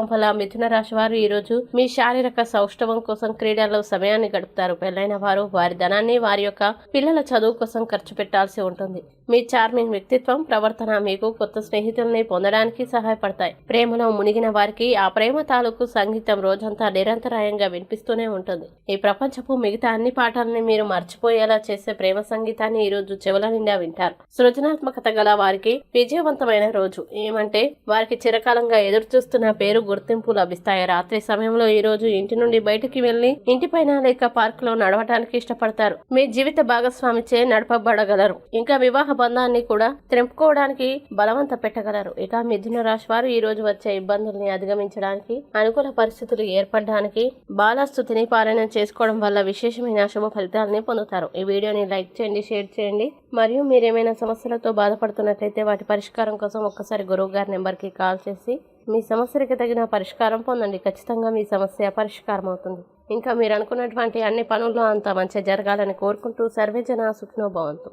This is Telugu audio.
వల్ల మిథున రాశి వారు ఈరోజు మీ శారీరక సౌష్ఠవం కోసం క్రీడల్లో సమయాన్ని గడుపుతారు. పెళ్ళైన వారు వారి ధనాన్ని వారి యొక్క పిల్లల చదువు కోసం ఖర్చు పెట్టాల్సి ఉంటుంది. మీ చార్మింగ్ వ్యక్తిత్వం ప్రవర్తన మీకు కొత్త స్నేహితుల్ని పొందడానికి సహాయపడతాయి. ప్రేమలో మునిగిన వారికి ఆ ప్రేమ తాలూకు సంగీతం రోజంతా నిరంతరాయంగా వినిపిస్తూనే ఉంటుంది. ఈ ప్రపంచపు మిగతా అన్ని పాటల్ని మీరు మర్చిపోయేలా చేసే ప్రేమ సంగీతాన్ని ఈ రోజు చెవుల నిండా వింటారు. సృజనాత్మకత గల వారికి విజయవంతమైన రోజు. ఏమంటే వారికి చిరకాలంగా ఎదురు చూస్తున్న పేరు గుర్తింపు లభిస్తాయి. రాత్రి సమయంలో ఈ రోజు ఇంటి నుండి బయటికి వెళ్ళి ఇంటిపైన లేక పార్క్లో నడవటానికి ఇష్టపడతారు. మీ జీవిత భాగస్వామిచే నడపబడగలరు. ఇంకా వివాహ బంధాన్ని కూడా త్రెంపుకోవడానికి బలవంత పెట్టగలరు. ఇక మిథున రాశి వారు ఈ రోజు వచ్చే ఇబ్బందుల్ని అధిగమించడానికి అనుకూల పరిస్థితులు ఏర్పడడానికి బాలస్థుతిని పాలన చేసుకోవడం వల్ల విశేషమైన శుభ ఫలితాలని పొందుతారు. ఈ వీడియోని లైక్ చేయండి షేర్ చేయండి. మరియు మీరేమైనా సమస్యలతో బాధపడుతున్నట్లయితే వాటి పరిష్కారం కోసం ఒక్కసారి గురువు గారి నెంబర్కి కాల్ చేసి మీ సమస్యకి తగిన పరిష్కారం పొందండి. ఖచ్చితంగా మీ సమస్య పరిష్కారం అవుతుంది. ఇంకా మీరు అనుకున్నటువంటి అన్ని పనుల్లో అంత మంచి జరగాలని కోరుకుంటూ సర్వేజన సుఖినో భవంతు.